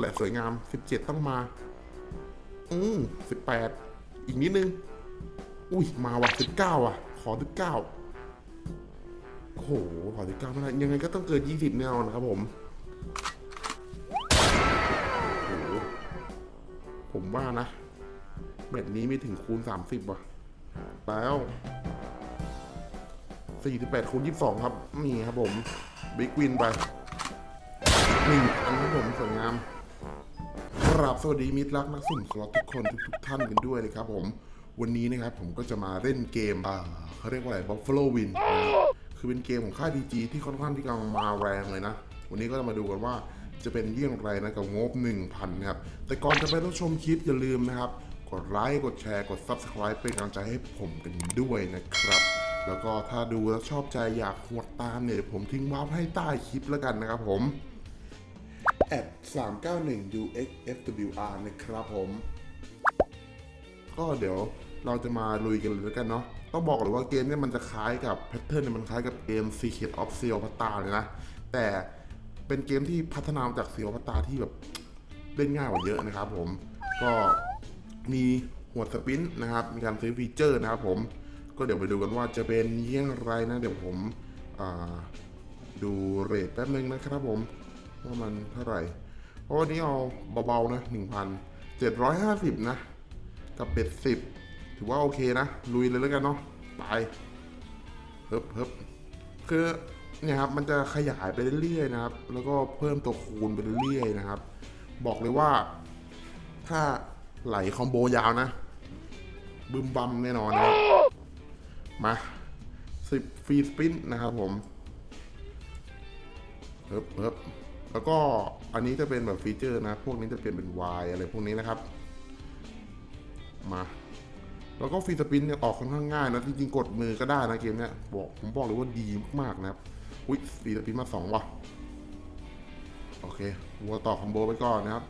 แหละสวยงามสิบเจ็ดต้องมา อืมสิบแปดอีกนิดนึง อุ้ยมาว่ะสิบเก้าอะ ขอสิบเก้าโอ้โหขอสิบเก้าไม่ได้ยังไงก็ต้องเกินยี่สิบแน่นอนครับผมโอ้โหผมว่านะแบบนี้ไม่ถึงคูณสามสิบว่ะ แล้วสี่สิบแปดคูณยี่สิบสองครับ นี่ครับผม บิ๊กวินไปหนึ่งอันครับผมสวยงาม ราบสวัสดีมิตรรักนักสุ่มสล็อตทุกคนทุกๆท่านกันด้วยนะครับผมวันนี้นะครับผมก็จะมาเล่นเกมอ่าเขาเรียกว่าอะไร Buffalo Win นะคือเป็นเกมของค่าย DG ที่ค่อนข้างที่กำลังมาแรงเลยนะ วันนี้ก็จะมาดูกันว่าจะเป็นเยี่ยงไรนะกับงบ 1,000นะครับแต่ก่อนจะไปรับชมคลิปอย่าลืมนะครับ กดไลค์กดแชร์กด Subscribe เป็นกำลังใจให้ผมกันด้วยนะครับ แล้วก็ถ้าดูแล้วชอบใจอยากหวดตามเนี่ยเดี๋ยวผมทิ้งวาร์ปให้ใต้คลิปแล้วกันนะครับผม แอด391 UXFWR นะครับผม ก็เดี๋ยวเราจะมาลุยกันเลยแล้วกันเนาะต้องบอกเลยว่าเกมนี่ยมันจะคล้ายกับแพทเทิร์นเนี่ยมันคล้ายกับเกม Secret of s e a l p a t a เลยนะ แต่เป็นเกมที่พัฒนามาจาก s e a l p a t a ที่แบบเล่นง่ายกว่าเยอะนะครับผม ก็มีหัวสปินนะครับ มีการซื้อฟีเจอร์นะครับผม ก็เดี๋ยวไปดูกันว่าจะเป็นเยี่ยงไรนะ เดี๋ยวผมดูเรทแป๊บนึงนะครับผม ว่ามันเท่าไหร่เพราะวันนี้เอาเบาๆนะ1,750 นะ กับเป็ดสิบถือว่าโอเคนะ ลุยเลยแล้วกันเนาะไปเฮิบเฮิบคือเนี่ยครับมันจะขยายไปเรื่อยๆนะครับ แล้วก็เพิ่มตัวคูณไปเรื่อยๆนะครับ บอกเลยว่า ถ้าไหลคอมโบยาวนะ บึมบัมแน่นอนนะมาสิบฟรีสปินนะครับผมเฮิบเฮิบ แล้วก็อันนี้จะเป็นแบบฟีเจอร์นะ พวกนี้จะเปลี่ยนเป็น Y อะไรพวกนี้นะครับ มา แล้วก็ฟรีสปินเนี่ยออกค่อนข้างง่ายนะ จริงๆ กดมือก็ได้นะเกมเนี้ยบอกผมบอกเลยว่าดีมากๆนะครับ อุ้ยฟรีสปินมาสองว่ะ โอเค วัวต่อคอมโบไปก่อนนะครับ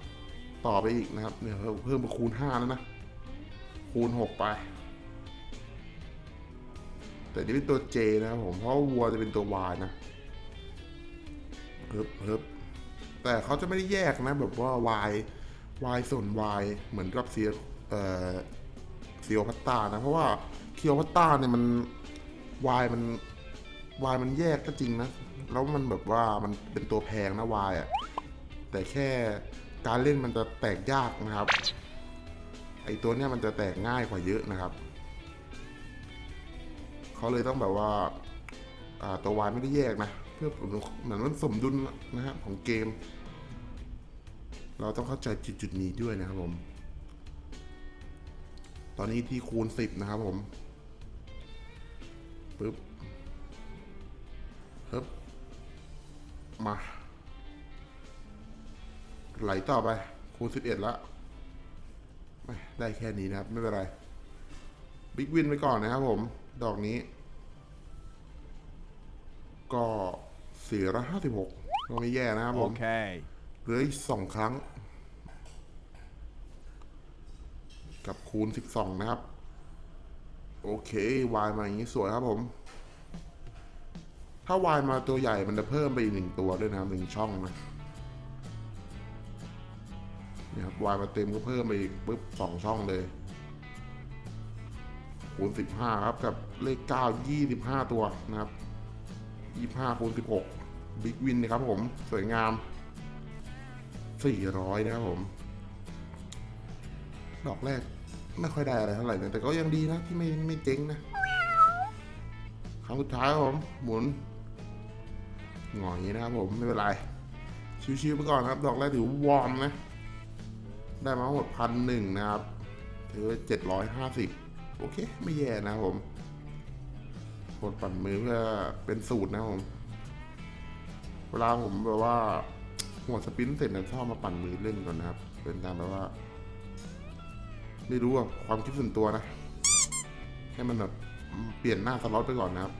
ต่อไปอีกนะครับ เนี่ยเพิ่มเพิ่มมาคูณห้าแล้วนะ คูณหกไป แต่นี่เป็นตัว J นะครับผม เพราะวัวจะเป็นตัว Y นะเฮิบเฮิบ แต่เขาจะไม่ได้แยกนะ แบบว่า y y ส่วน y เหมือนกับเซียเอ่อเซียวพัตตานะ เพราะว่าเคียวพัตตาเนี่ยมัน y มัน y มันแยกก็จริงนะ แล้วมันแบบว่ามันเป็นตัวแพงนะ y อะแต่แค่การเล่นมันจะแตกยากนะครับ ไอตัวเนี้ยมันจะแตกง่ายกว่าเยอะนะครับเขาเลยต้องแบบว่าตัววายไม่ได้แยกนะ พื่อเหมือนมันสมดุลนะฮะของเกม เราต้องเข้าใจจุดจุดๆนี้ด้วยนะครับผม ตอนนี้ที่คูณสิบนะครับผมปึ๊บฮึบมา ไหลต่อไป คูณสิบเอ็ดละไม่ได้แค่นี้นะครับ ไม่เป็นไร บิ๊กวินไปก่อนนะครับผม ดอกนี้ ก็ สี่ร้อยห้าสิบหกก็ไม่แย่นะครับผม Okay. เหลืออีกสองครั้ง กับคูณสิบสองนะครับ โอเควายมาอย่างนี้สวยครับผม ถ้าวายมาตัวใหญ่มันจะเพิ่มไปอีกหนึ่งตัวด้วยนะครับหนึ่งช่องนะเนี่ยครับวายมาเต็มก็เพิ่มไปอีกปุ๊บสองช่องเลย คูณสิบห้าครับกับเลขเก้ายี่สิบห้าตัวนะครับยี่ห้าคูณสิบหก บิ๊กวินนะครับผม สวยงามสี่ร้อยนะครับผม ดอกแรกไม่ค่อยได้อะไรเท่าไหร่นะแต่ก็ยังดีนะที่ไม่ไม่เจ๊งนะ ครั้งสุดท้ายครับผม หมุนหงอยนะครับผม ไม่เป็นไร ชิวๆไปก่อนครับ ดอกแรกถือวอร์มนะ ได้มาหมดพันหนึ่งนะครับถือว่าเจ็ดร้อยห้าสิบโอเค ไม่แย่นะครับผมกดปั่นมือเพื่อเป็นสูตรนะครับผม เวลาผมแบบว่าหัวสปินเสร็จเนี่ยชอบมาปั่นมือเล่นก่อนนะครับ เป็นการแบบว่า ไม่รู้อะความคิดส่วนตัวนะ ให้มันแบบเปลี่ยนหน้าสล็อตไปก่อนนะครับ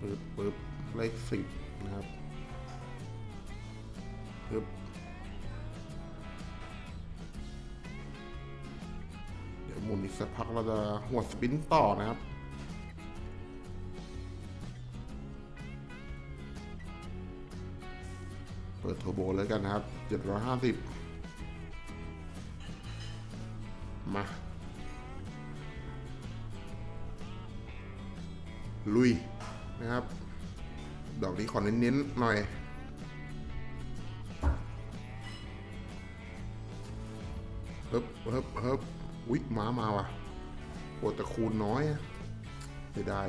ปึ๊บปึ๊บเลขสิบนะครับปึ๊บเดี๋ยวหมุนอีกสักพักเราจะหัวสปินต่อนะครับ ปิดเทอร์โบแล้วกันนะครับเจ็ดร้อยห้าสิบมา ลุยนะครับ ดอกนี้ขอเน้นๆหน่อยเฮิบเฮิบเฮิบอุ๊ยม้ามาว่ะโอ้แต่คูณน้อยเสียดาย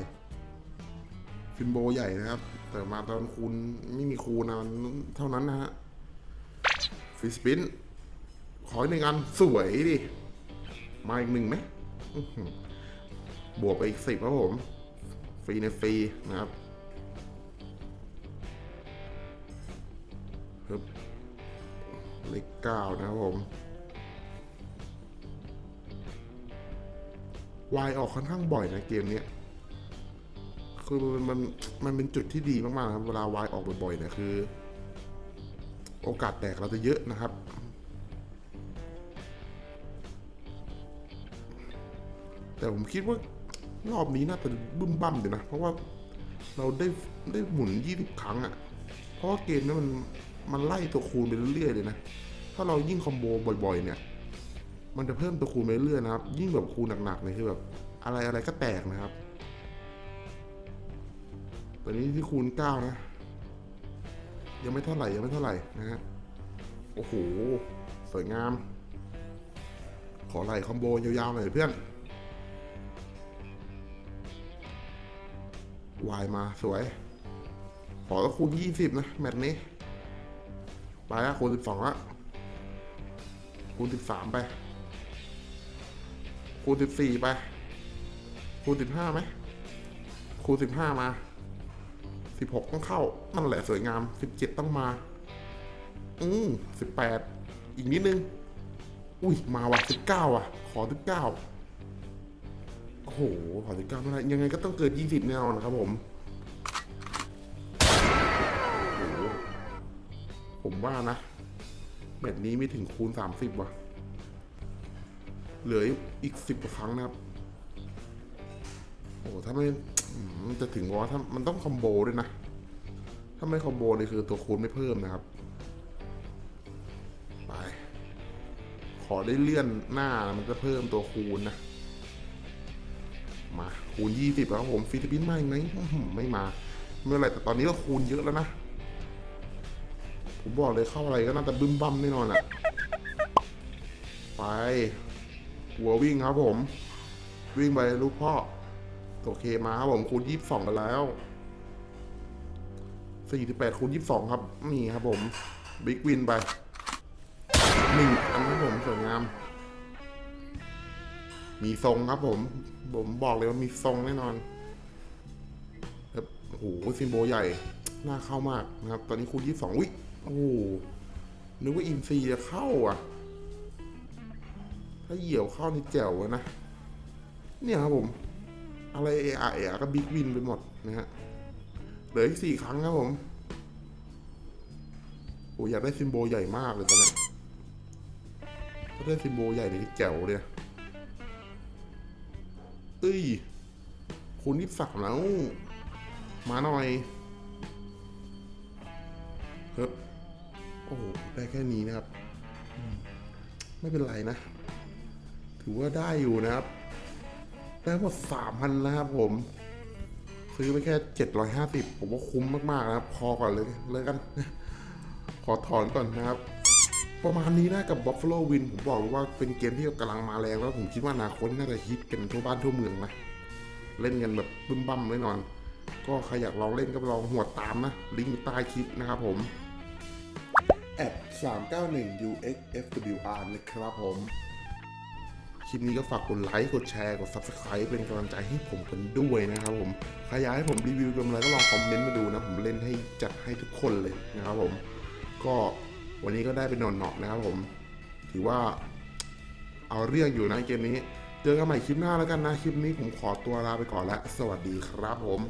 ฟินโบใหญ่นะครับ แต่มาตอนคูณไม่มีคูณนะเท่านั้นนะฮะฟิสปินขออีกหนึ่งอันสวยดิ มาอีกหนึ่งไหมบวกไปอีกสิบครับผม ฟรีในฟรีนะครับฮึบเลขเก้านะครับผมวายออกค่อนข้างบ่อยนะเกมเนี้ย คือมันมันเป็นจุดที่ดีมากๆนะครับเวลาวายออกบ่อยๆเนี่ยคือ โอกาสแตกเราจะเยอะนะครับแต่ผมคิดว่ารอบนี้น่าจะบึ้มบั้มอยู่นะ เพราะว่าเราได้ได้หมุน 20 ครั้งอะ่ะ เพราะว่าเกมนี้มันมันไล่ตัวคูณไปเรื่อยๆเลยนะ ถ้าเรายิ่งคอมโบบ่อยๆ เนี่ย มันจะเพิ่มตัวคูณไปเรื่อยๆนะครับ ยิ่งแบบคูณหนักๆเนี่ยคือแบบอะไรอะไรก็แตกนะครับ ตอนนี้ที่คูณ9นะ ยังไม่เท่าไหร่ ยังไม่เท่าไหร่นะฮะ โอ้โห สวยงาม ขอไล่คอมโบยาวๆหน่อยเพื่อนวายมาสวย ขอคูณยี่สิบนะ แมตช์นี้ ไปละคูณสิบสองละคูณสิบสามไป คูณสิบสี่ไป คูณสิบห้าไหมคูณสิบห้ามา สิบหกต้องเข้า นั่นแหละสวยงามสิบเจ็ดต้องมา อืมสิบแปดอีกนิดนึง อุ้ย มาว่ะสิบเก้าอะ ขอสิบเก้าโอ้โห ขอสิบเก้าไม่ได้ ยังไงก็ต้องเกินยี่สิบแน่นอนนะครับผม ผมว่านะ แบบนี้ไม่ถึงคูณสามสิบว่ะ เหลืออีกสิบกว่าครั้งนะครับ โอ้ถ้าไม่อืมจะถึงว่าถ้ามันต้องคอมโบด้วยนะ ถ้าไม่คอมโบเลยคือตัวคูณไม่เพิ่มนะครับ ไป ขอได้เลื่อนหน้ามันก็เพิ่มตัวคูณนะ มาคูณยี่สิบแล้วครับผมฟิลิปปินส์มาอีกไหมไม่มา เมื่อไรแต่ตอนนี้ก็คูณเยอะแล้วนะ ผมบอกเลยเข้าอะไรก็น่าจะบึ้มบั้มแน่นอนแหละไปหัววิ่งครับผม วิ่งไปลูกพ่อ โอเคมาครับผมคูณยี่สิบสองกันแล้วสี่สิบแปดคูณยี่สิบสองครับ นี่ครับผมบิ๊กวินไปหนึ่งอันครับผมสวยงาม มีทรงครับผม ผมบอกเลยว่ามีทรงแน่นอนครับโอ้โหซิมโบใหญ่ น่าเข้ามากนะครับ ตอนนี้คูณยี่สิบสองวิโอ้โหนึกว่าอินซีจะเข้าอะ ถ้าเหยี่ยวเข้านี่แจ๋วนะ เนี่ยครับผม อะไรเอไอก็บิ๊กวินไปหมดนะฮะ เหลืออีกสี่ครั้งครับผมโอ้อยากได้ซิมโบใหญ่มากเลยตอนนี้ถ้าได้ซิมโบใหญ่นี่แจ๋วเลยเอ้ยคูณยี่สามแล้ว มาหน่อยเฮ้ยโอ้โหได้แค่นี้นะครับ ไม่เป็นไรนะ ถือว่าได้อยู่นะครับ ได้หมดสามพันนะครับผม ซื้อไปแค่เจ็ดร้อยห้าสิบผมว่าคุ้มมากๆนะครับ พอก่อนเลยเลยกัน ขอถอนก่อนนะครับ ประมาณนี้นะกับ Buffalo Win ผมบอกเลยว่าเป็นเกมที่กำลังมาแรงแล้วผมคิดว่าอนาคตน่าจะฮิตกันทั่วบ้านทั่วเมืองนะ เล่นกันแบบบึ้มบั้มแน่นอน ก็ใครอยากลองเล่นก็ลองหัวตามนะ ลิงก์อยู่ใต้คลิปนะครับผมแอด391 UXFWR นะครับผม คลิปนี้ก็ฝากกดไลค์ กดแชร์ กด Subscribe เป็นกำลังใจให้ผมกันด้วยนะครับผมใครอยากให้ผมรีวิวเกมอะไรก็ลองคอมเมนต์มาดูนะ ผมเล่นให้จัดให้ทุกคนเลยนะครับผม ก็วันนี้ก็ได้เป็นหนอนๆนะครับผม ถือว่าเอาเรื่องอยู่นะเกมนี้ เจอกันใหม่คลิปหน้าแล้วกันนะ คลิปนี้ผมขอตัวลาไปก่อนแล้ว สวัสดีครับผม